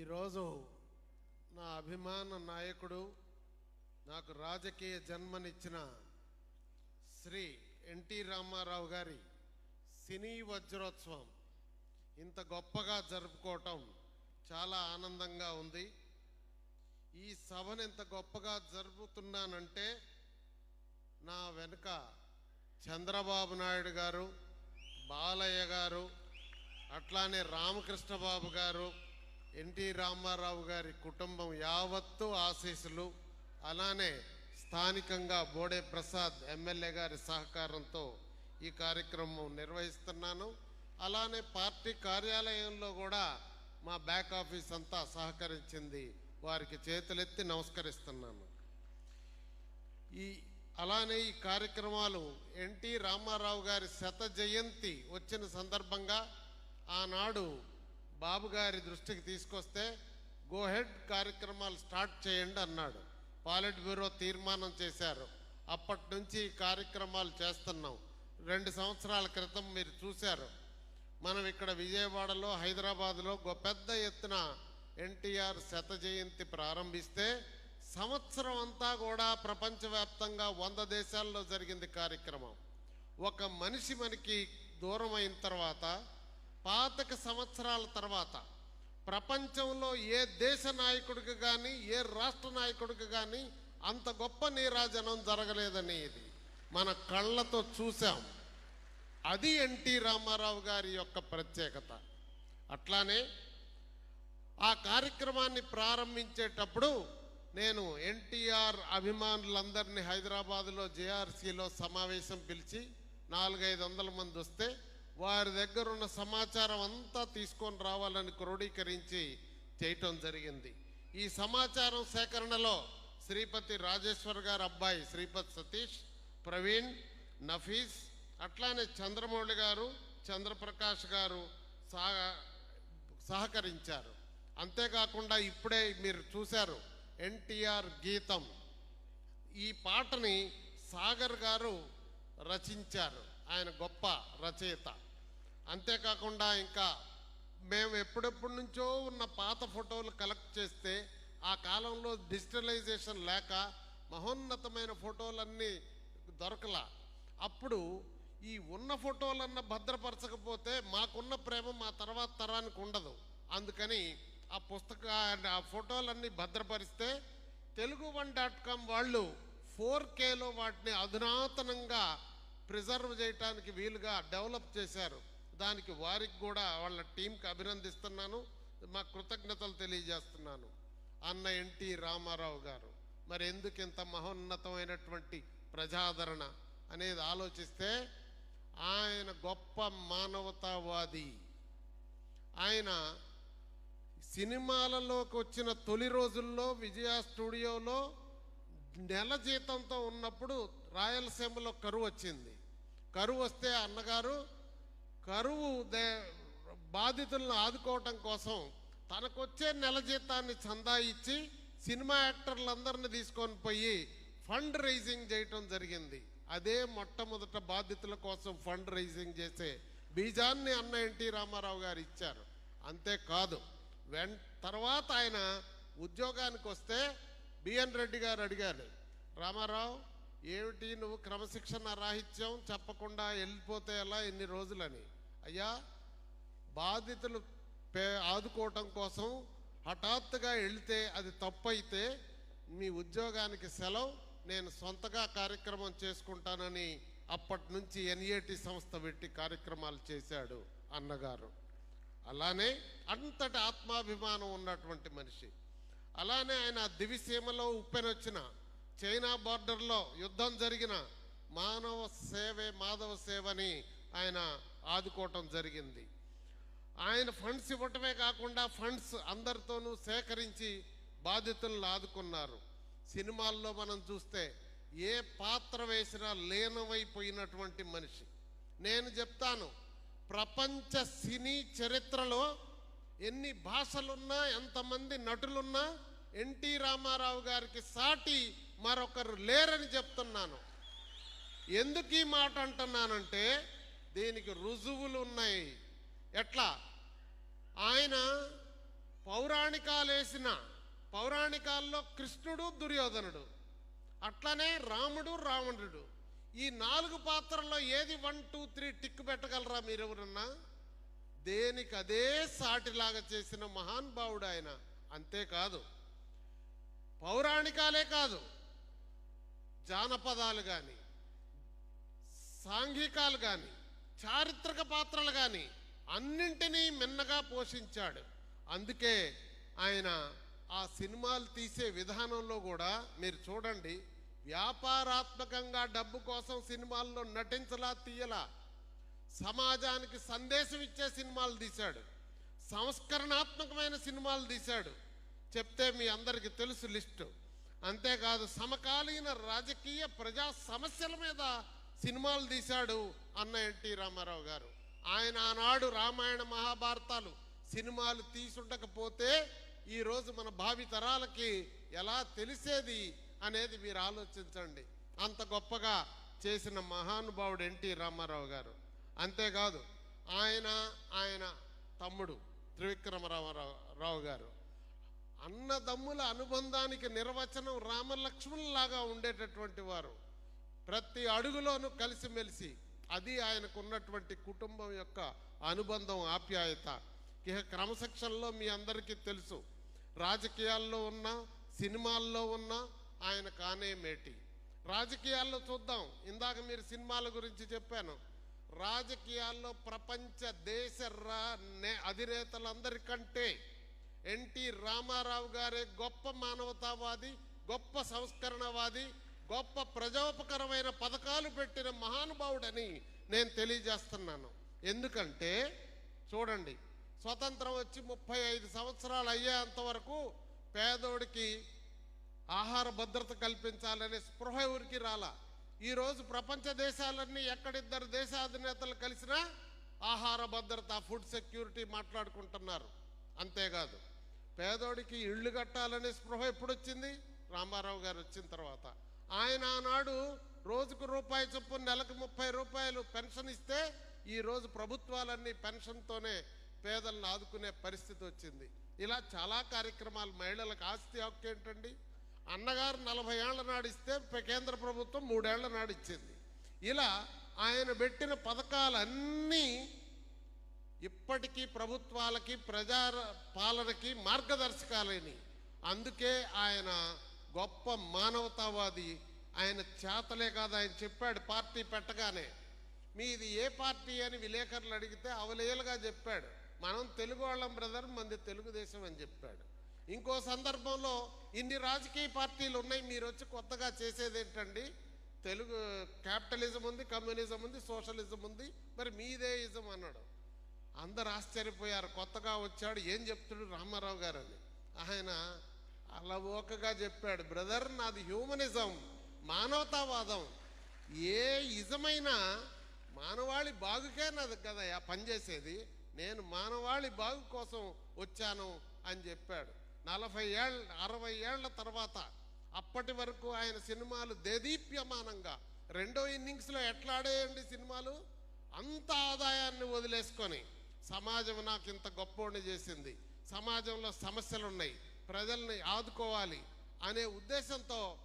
ఈరోజు నా అభిమాన నాయకుడు నాకు రాజకీయ జన్మనిచ్చిన శ్రీ ఎన్టీ రామారావు గారి సినీ వజ్రోత్సవం. ఇంత గొప్పగా జరుపుకోవటం చాలా ఆనందంగా ఉంది. ఈ సభను ఇంత గొప్పగా జరుపుతున్నానంటే నా వెనుక చంద్రబాబు నాయుడు గారు బాలయ్య గారు అట్లానే రామకృష్ణ బాబు గారు ఎన్టీ రామారావు గారి కుటుంబం యావత్తు ఆశీస్సులు అలానే స్థానికంగా బోడే ప్రసాద్ ఎమ్మెల్యే గారి సహకారంతో ఈ కార్యక్రమం నిర్వహిస్తున్నాను. అలానే పార్టీ కార్యాలయంలో కూడా మా బ్యాక్ ఆఫీస్ అంతా సహకరించింది. వారికి చేతులెత్తి నమస్కరిస్తున్నాను. ఈ అలానే ఈ కార్యక్రమాలు ఎన్టీ రామారావు గారి శత జయంతి వచ్చిన సందర్భంగా ఆనాడు బాబు గారి దృష్టికి తీసుకొస్తే గోహెడ్ కార్యక్రమాలు స్టార్ట్ చేయండి అన్నాడు. పాలిట్ బ్యూరో తీర్మానం చేశారు. అప్పటి నుంచి కార్యక్రమాలు చేస్తున్నాం. రెండు సంవత్సరాల క్రితం మీరు చూశారు. మనం ఇక్కడ విజయవాడలో హైదరాబాద్లో పెద్ద ఎత్తున ఎన్టీఆర్ శత జయంతి ప్రారంభిస్తే సంవత్సరం అంతా కూడా ప్రపంచవ్యాప్తంగా వంద దేశాల్లో జరిగింది కార్యక్రమం. ఒక మనిషి మనకి దూరం అయిన తర్వాత పాతక సంవత్సరాల తర్వాత ప్రపంచంలో ఏ దేశ నాయకుడికి కానీ ఏ రాష్ట్ర నాయకుడికి కానీ అంత గొప్ప నీరాజనం జరగలేదని ఇది మన కళ్ళతో చూసాం అది ఎన్టీ రామారావు గారి యొక్క ప్రత్యేకత. అట్లానే ఆ కార్యక్రమాన్ని ప్రారంభించేటప్పుడు నేను ఎన్టీఆర్ అభిమానులందరినీ హైదరాబాదులో జేఆర్సీలో సమావేశం పిలిచి నాలుగైదు వందల మంది వస్తే వారి దగ్గర ఉన్న సమాచారం అంతా తీసుకొని రావాలని క్రోడీకరించి చేయటం జరిగింది. ఈ సమాచారం సేకరణలో శ్రీపతి రాజేశ్వర్ గారు అబ్బాయి శ్రీపతి సతీష్ ప్రవీణ్ నఫీస్ అట్లానే చంద్రమౌళి గారు చంద్రప్రకాష్ గారు సహకరించారు. అంతేకాకుండా ఇప్పుడే మీరు చూశారు ఎన్టీఆర్ గీతం. ఈ పాటని సాగర్ గారు రచించారు. ఆయన గొప్ప రచయిత. అంతేకాకుండా ఇంకా మేము ఎప్పుడెప్పటి నుంచో ఉన్న పాత ఫోటోలు కలెక్ట్ చేస్తే ఆ కాలంలో డిజిటలైజేషన్ లేక మహోన్నతమైన ఫోటోలన్నీ దొరకలా. అప్పుడు ఈ ఉన్న ఫోటోలన్న భద్రపరచకపోతే మాకున్న ప్రేమ మా తర్వాత తరానికి ఉండదు. అందుకని ఆ పుస్తక ఆ ఫోటోలన్నీ భద్రపరిస్తే తెలుగు వన్ డాట్ కామ్ వాళ్ళు ఫోర్ కేలో వాటిని అధునాతనంగా ప్రిజర్వ్ చేయటానికి వీలుగా డెవలప్ చేశారు. దానికి వారికి కూడా వాళ్ళ టీంకి అభినందిస్తున్నాను. మా కృతజ్ఞతలు తెలియజేస్తున్నాను. అన్న ఎన్టీ రామారావు గారు. మరి ఎందుకు ఇంత మహోన్నతమైనటువంటి ప్రజాదరణ అనేది ఆలోచిస్తే ఆయన గొప్ప మానవతావాది. ఆయన సినిమాలలోకి వచ్చిన తొలి రోజుల్లో విజయ స్టూడియోలో నెల జీతంతో ఉన్నప్పుడు రాయలసీమలో కరువు వచ్చింది. కరువు వస్తే అన్నగారు కరువు దే బాధితులను ఆదుకోవటం కోసం తనకొచ్చే నెల జీతాన్ని చందా ఇచ్చి సినిమా యాక్టర్లందరినీ తీసుకొని పోయి ఫండ్ రైజింగ్ చేయటం జరిగింది. అదే మొట్టమొదట బాధితుల కోసం ఫండ్ రైజింగ్ చేసే బీజాన్ని అన్న ఎన్టీ రామారావు గారు ఇచ్చారు. అంతేకాదు వెన్ తర్వాత ఆయన ఉద్యోగానికి వస్తే బిఎన్ రెడ్డి గారు అడిగారు రామారావు ఏమిటి నువ్వు క్రమశిక్షణ రాహిత్యం? చెప్పకుండా వెళ్ళిపోతే ఎలా ఎన్ని రోజులని? అయ్యా బాధితులు పే ఆదుకోవటం కోసం హఠాత్తుగా వెళితే అది తప్పైతే మీ ఉద్యోగానికి సెలవు నేను సొంతగా కార్యక్రమం చేసుకుంటానని అప్పటి నుంచి ఎన్ఏటి సంస్థ పెట్టి కార్యక్రమాలు చేశాడు అన్నగారు. అలానే అంతటి ఆత్మాభిమానం ఉన్నటువంటి మనిషి. అలానే ఆయన దివిసీమలో ఉప్పెనొచ్చిన చైనా బార్డర్లో యుద్ధం జరిగిన మానవ సేవే మాధవ సేవని ఆయన ఆదుకోవటం జరిగింది. ఆయన ఫండ్స్ ఇవ్వటమే కాకుండా ఫండ్స్ అందరితోనూ సేకరించి బాధితులను ఆదుకున్నారు. సినిమాల్లో మనం చూస్తే ఏ పాత్ర వేసినా లీనమైపోయినటువంటి మనిషి. నేను చెప్తాను ప్రపంచ సినీ చరిత్రలో ఎన్ని భాషలున్నా ఎంతమంది నటులున్నా ఎన్టీ రామారావు గారికి సాటి మరొకరు లేరని చెప్తున్నాను. ఎందుకు ఈ మాట అంటున్నానంటే దీనికి రుజువులు ఉన్నాయి. ఎట్లా? ఆయన పౌరాణికాలు వేసిన పౌరాణికాల్లో కృష్ణుడు దుర్యోధనుడు అట్లనే రాముడు రావణుడు. ఈ నాలుగు పాత్రల్లో ఏది వన్ టూ త్రీ టిక్ పెట్టగలరా మీరెవరన్నా? దేనికి అదే సాటిలాగా చేసిన మహానుభావుడు ఆయన అంతేకాదు. పౌరాణికాలే కాదు జానపదాలు కానీ సాంఘికాలు కానీ చారిత్రక పాత్రలు కానీ అన్నింటినీ మిన్నగా పోషించాడు. అందుకే ఆయన ఆ సినిమాలు తీసే విధానంలో కూడా మీరు చూడండి వ్యాపారాత్మకంగా డబ్బు కోసం సినిమాల్లో నటించలా తీయలా సమాజానికి సందేశం ఇచ్చే సినిమాలు తీశాడు. సంస్కరణాత్మకమైన సినిమాలు తీశాడు. చెప్తే మీ అందరికీ తెలుసు లిస్టు. అంతేకాదు సమకాలీన రాజకీయ ప్రజా సమస్యల మీద సినిమాలు తీశాడు అన్న ఎన్టీ రామారావు గారు. ఆయన ఆనాడు రామాయణ మహాభారతాలు సినిమాలు తీసుండకపోతే ఈరోజు మన భావి తరాలకి ఎలా తెలిసేది అనేది మీరు ఆలోచించండి. అంత గొప్పగా చేసిన మహానుభావుడు ఎన్టీ రామారావు గారు. అంతేకాదు ఆయన ఆయన తమ్ముడు త్రివిక్రమరామారావు రావు గారు. అన్నదమ్ముల అనుబంధానికి నిర్వచనం రామలక్ష్మణులాగా ఉండేటటువంటి వారు. ప్రతి అడుగులోనూ కలిసిమెలిసి అది ఆయనకు ఉన్నటువంటి కుటుంబం యొక్క అనుబంధం ఆప్యాయత. ఇక క్రమశిక్షణలో మీ అందరికీ తెలుసు. రాజకీయాల్లో ఉన్న సినిమాల్లో ఉన్న ఆయన కానే మేటి. రాజకీయాల్లో చూద్దాం. ఇందాక మీరు సినిమాల గురించి చెప్పాను. రాజకీయాల్లో ప్రపంచ దేశ రా నే- అధినేతలందరికంటే ఎన్టీ రామారావు గారే గొప్ప మానవతావాది గొప్ప సంస్కరణవాది గొప్ప ప్రజోపకరమైన పథకాలు పెట్టిన మహానుభావుడని నేను తెలియజేస్తున్నాను. ఎందుకంటే చూడండి స్వతంత్రం వచ్చి ముప్పై ఐదు సంవత్సరాలు అయ్యేంత వరకు పేదోడికి ఆహార భద్రత కల్పించాలనే స్పృహ ఊరికి రాలా. ఈరోజు ప్రపంచ దేశాలన్నీ ఎక్కడిద్దరు దేశాధినేతలు కలిసినా ఆహార భద్రత ఫుడ్ సెక్యూరిటీ మాట్లాడుకుంటున్నారు. అంతేకాదు పేదోడికి ఇళ్ళు కట్టాలనే స్పృహ ఎప్పుడు వచ్చింది రామారావు గారు వచ్చిన తర్వాత. ఆయన ఆనాడు రోజుకు రూపాయి చొప్పున నెలకు ముప్పై రూపాయలు పెన్షన్ ఇస్తే ఈరోజు ప్రభుత్వాలన్నీ పెన్షన్తోనే పేదలను ఆదుకునే పరిస్థితి వచ్చింది. ఇలా చాలా కార్యక్రమాలు మహిళలకు ఆస్తి హక్కు ఏంటండి? అన్నగారు నలభై ఏళ్ళ నాడు ఇస్తే కేంద్ర ప్రభుత్వం మూడేళ్ళ నాడు ఇచ్చింది. ఇలా ఆయన పెట్టిన పథకాలన్నీ ఇప్పటికీ ప్రభుత్వాలకి ప్రజా పాలనకి మార్గదర్శకాలని. అందుకే ఆయన గొప్ప మానవతావాది. ఆయన చేతలే కాదు ఆయన చెప్పాడు పార్టీ పెట్టగానే. మీది ఏ పార్టీ అని విలేకరులు అడిగితే అవలేలుగా చెప్పాడు. మనం తెలుగు వాళ్ళం బ్రదర్ మంది తెలుగుదేశం అని చెప్పాడు. ఇంకో సందర్భంలో ఇన్ని రాజకీయ పార్టీలు ఉన్నాయి మీరు వచ్చి కొత్తగా చేసేది ఏంటండి? తెలుగు క్యాపిటలిజం ఉంది కమ్యూనిజం ఉంది సోషలిజం ఉంది మరి మీదే ఇజం అన్నాడు. అందరు ఆశ్చర్యపోయారు. కొత్తగా వచ్చాడు. ఏం చెప్తాడు రామారావు గారు అని. ఆయన అలవోకగా చెప్పాడు బ్రదర్ నాది హ్యూమనిజం మానవతావాదం. ఏ ఇజమైనా మానవాళి బాగుకే నాది కదా పనిచేసేది నేను మానవాళి బాగు కోసం వచ్చాను అని చెప్పాడు. నలభై ఏళ్ళ అరవై ఏళ్ళ తర్వాత అప్పటి వరకు ఆయన సినిమాలు దేదీప్యమానంగా రెండో ఇన్నింగ్స్లో ఎట్లా ఆడేయండి సినిమాలు? అంత ఆదాయాన్ని వదిలేసుకొని సమాజం నాకు ఇంత గొప్పోడిని చేసింది. సమాజంలో సమస్యలు ఉన్నాయి ప్రజల్ని ఆదుకోవాలి అనే ఉద్దేశంతో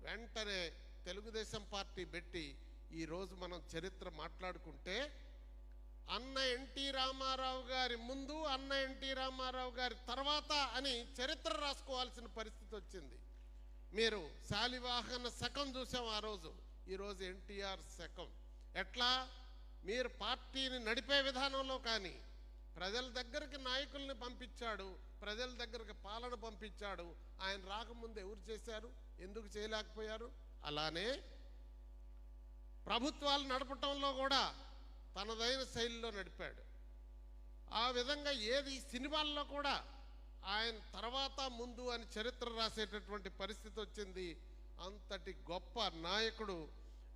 వెంటనే తెలుగుదేశం పార్టీ పెట్టి ఈరోజు మనం చరిత్ర మాట్లాడుకుంటే అన్న ఎన్టీ రామారావు గారి ముందు అన్న ఎన్టీ రామారావు గారి తర్వాత అని చరిత్ర రాసుకోవాల్సిన పరిస్థితి వచ్చింది. మీరు శాలివాహన శకం చూసాం ఆ రోజు. ఈరోజు ఎన్టీఆర్ శకం. ఎట్లా? మీరు పార్టీని నడిపే విధానంలో కానీ ప్రజల దగ్గరికి నాయకుల్ని పంపించాడు ప్రజల దగ్గరికి పాలన పంపించాడు ఆయన రాకముందు ఎవరు చేశారు ఎందుకు చేయలేకపోయారు? అలానే ప్రభుత్వాలు నడపటంలో కూడా తనదైన శైలిలో నడిపాడు. ఆ విధంగా ఏది సినిమాల్లో కూడా ఆయన తర్వాత ముందు అని చరిత్ర రాసేటటువంటి పరిస్థితి వచ్చింది. అంతటి గొప్ప నాయకుడు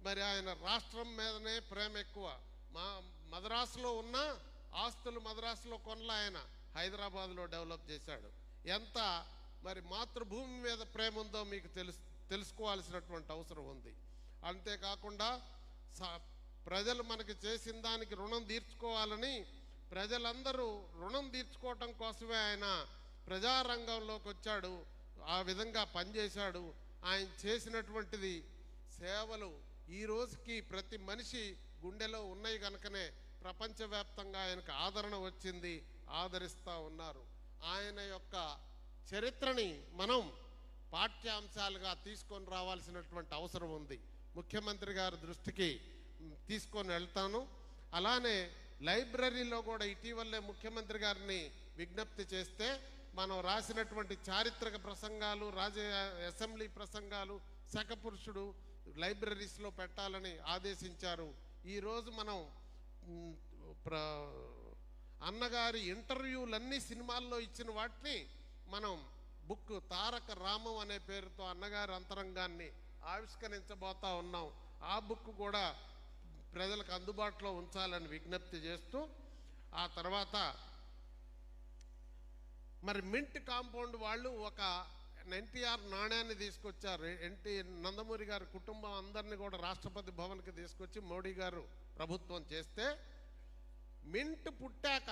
మరి ఆయన రాష్ట్రం మీదనే ప్రేమ ఎక్కువ. మా మద్రాసులో ఉన్న ఆస్తులు మద్రాసులో కొనల ఆయన హైదరాబాద్లో డెవలప్ చేశాడు. ఎంత మరి మాతృభూమి మీద ప్రేమ ఉందో మీకు తెలుసు తెలుసుకోవాల్సినటువంటి అవసరం ఉంది. అంతేకాకుండా స- ప్రజలు మనకి చేసిన దానికి రుణం తీర్చుకోవాలని ప్రజలందరూ రుణం తీర్చుకోవటం కోసమే ఆయన ప్రజారంగంలోకి వచ్చాడు ఆ విధంగా పనిచేశాడు. ఆయన చేసినటువంటిది సేవలు. ఈ రోజుకి ప్రతి మనిషి గుండెలో ఉన్నాయి కనుకనే ప్రపంచవ్యాప్తంగా ఆయనకు ఆదరణ వచ్చింది ఆదరిస్తూ ఉన్నారు. ఆయన యొక్క చరిత్రని మనం పాఠ్యాంశాలుగా తీసుకొని రావాల్సినటువంటి అవసరం ఉంది. ముఖ్యమంత్రి గారి దృష్టికి తీసుకొని వెళ్తాను. అలానే లైబ్రరీలో కూడా ఇటీవలే ముఖ్యమంత్రి గారిని విజ్ఞప్తి చేస్తే మనం రాసినటువంటి చారిత్రక ప్రసంగాలు రాజ అసెంబ్లీ ప్రసంగాలు శకపురుషుడు లైబ్రరీస్లో పెట్టాలని ఆదేశించారు ఈరోజు మనం ప్ర అన్నగారి ఇంటర్వ్యూలన్నీ సినిమాల్లో ఇచ్చిన వాటిని మనం బుక్ తారక రామం అనే పేరుతో అన్నగారి అంతరంగాన్ని ఆవిష్కరించబోతా ఉన్నాం. ఆ బుక్ కూడా ప్రజలకు అందుబాటులో ఉంచాలని విజ్ఞప్తి చేస్తూ ఆ తర్వాత మరి మింట్ కాంపౌండ్ వాళ్ళు ఒక ఎన్టీఆర్ నాణ్యాన్ని తీసుకొచ్చారు. ఎన్టీ నందమూరి గారి కుటుంబం అందరినీ కూడా రాష్ట్రపతి భవన్కి తీసుకొచ్చి మోడీ గారు ప్రభుత్వం చేస్తే మింట్ పుట్టాక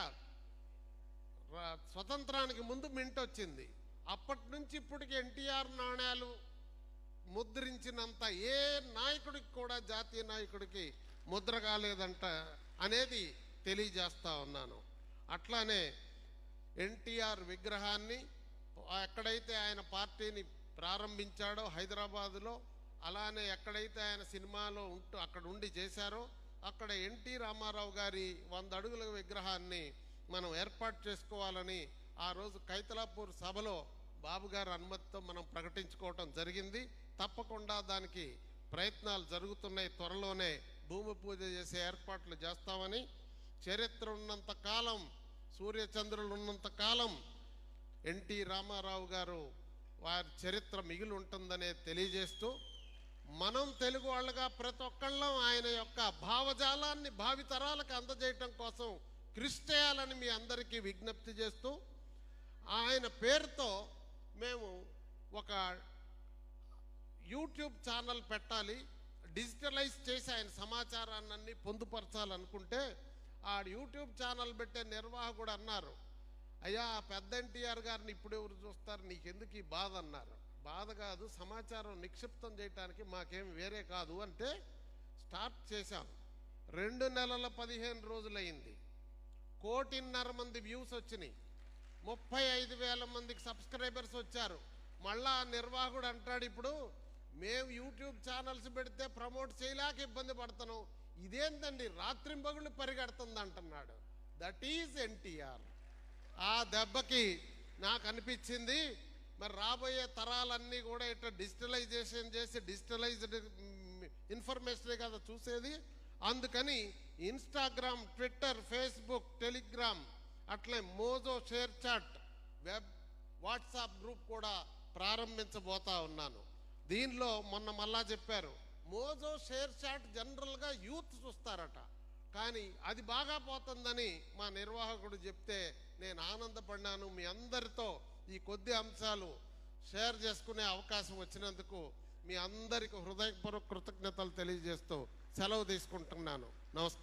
రా- స్వతంత్రానికి ముందు మింట్ వచ్చింది. అప్పటి నుంచి ఇప్పటికి ఎన్టీఆర్ నాణ్యాలు ముద్రించినంత ఏ నాయకుడికి కూడా జాతీయ నాయకుడికి ముద్ర కాలేదంట అనేది తెలియజేస్తా ఉన్నాను. అట్లానే ఎన్టీఆర్ విగ్రహాన్ని ఎక్కడైతే ఆయన పార్టీని ప్రారంభించాడో హైదరాబాదులో అలానే ఎక్కడైతే ఆయన సినిమాలో ఉంటూ అక్కడ ఉండి చేశారో అక్కడ ఎన్టీ రామారావు గారి వంద అడుగుల విగ్రహాన్ని మనం ఏర్పాటు చేసుకోవాలని ఆ రోజు కైతలాపూర్ సభలో బాబు గారి అనుమతితో మనం ప్రకటించుకోవటం జరిగింది. తప్పకుండా దానికి ప్రయత్నాలు జరుగుతున్నాయి. త్వరలోనే భూమి పూజ చేసే ఏర్పాట్లు చేస్తామని. చరిత్ర ఉన్నంత కాలం సూర్యచంద్రులు ఉన్నంత కాలం ఎన్టీ రామారావు గారు వారి చరిత్ర మిగిలి ఉంటుందనే తెలియజేస్తూ మనం తెలుగు వాళ్ళగా ప్రతి ఒక్కళ్ళం ఆయన యొక్క భావజాలాన్ని భావితరాలకు అందజేయటం కోసం కృషి చేయాలని మీ అందరికీ విజ్ఞప్తి చేస్తూ ఆయన పేరుతో మేము ఒక యూట్యూబ్ ఛానల్ పెట్టాలి డిజిటలైజ్ చేసి ఆయన సమాచారాన్ని పొందుపరచాలనుకుంటే ఆ యూట్యూబ్ ఛానల్ పెట్టే నిర్వాహకుడు అన్నారు. అయ్యా ఆ పెద్ద ఎన్టీఆర్ గారిని ఇప్పుడు ఎవరు చూస్తారు? నీకెందుకు ఈ బాధ అన్నారు. బాధ కాదు సమాచారం నిక్షిప్తం చేయటానికి మాకేం వేరే కాదు అంటే స్టార్ట్ చేశాం. రెండు నెలల పదిహేను రోజులైంది. కోటిన్నర మంది వ్యూస్ వచ్చినాయి. ముప్పై ఐదు వేల మందికి సబ్స్క్రైబర్స్ వచ్చారు. మళ్ళా నిర్వాహకుడు అంటాడు ఇప్పుడు మేము యూట్యూబ్ ఛానల్స్ పెడితే ప్రమోట్ చేయలేక ఇబ్బంది పడుతున్నాం. ఇదేంటండి రాత్రింబగుళ్ళు పరిగెడుతుంది అంటున్నాడు. దట్ ఈజ్ ఎన్టీఆర్ ఆ దెబ్బకి నాకు అనిపించింది మరి రాబోయే తరాలన్నీ కూడా ఇట్లా డిజిటలైజేషన్ చేసి డిజిటలైజ్డ్ ఇన్ఫర్మేషనే కదా చూసేది. అందుకని ఇన్స్టాగ్రామ్ ట్విట్టర్ ఫేస్బుక్ టెలిగ్రామ్ అట్లే Mojo ShareChat web WhatsApp group కూడా ప్రారంభించబోతా ఉన్నాను. దీనిలో మొన్న మళ్ళా చెప్పారు మోజో షేర్ చాట్ జనరల్గా యూత్ చూస్తారట. కానీ అది బాగా పోతుందని మా నిర్వాహకుడు చెప్తే నేను ఆనందపడినాను. మీ అందరితో ఈ కొద్ది అంశాలు షేర్ చేసుకునే అవకాశం వచ్చినందుకు మీ అందరికి హృదయపూర్వక కృతజ్ఞతలు తెలియజేస్తూ సెలవు తీసుకుంటున్నాను. నమస్కారం.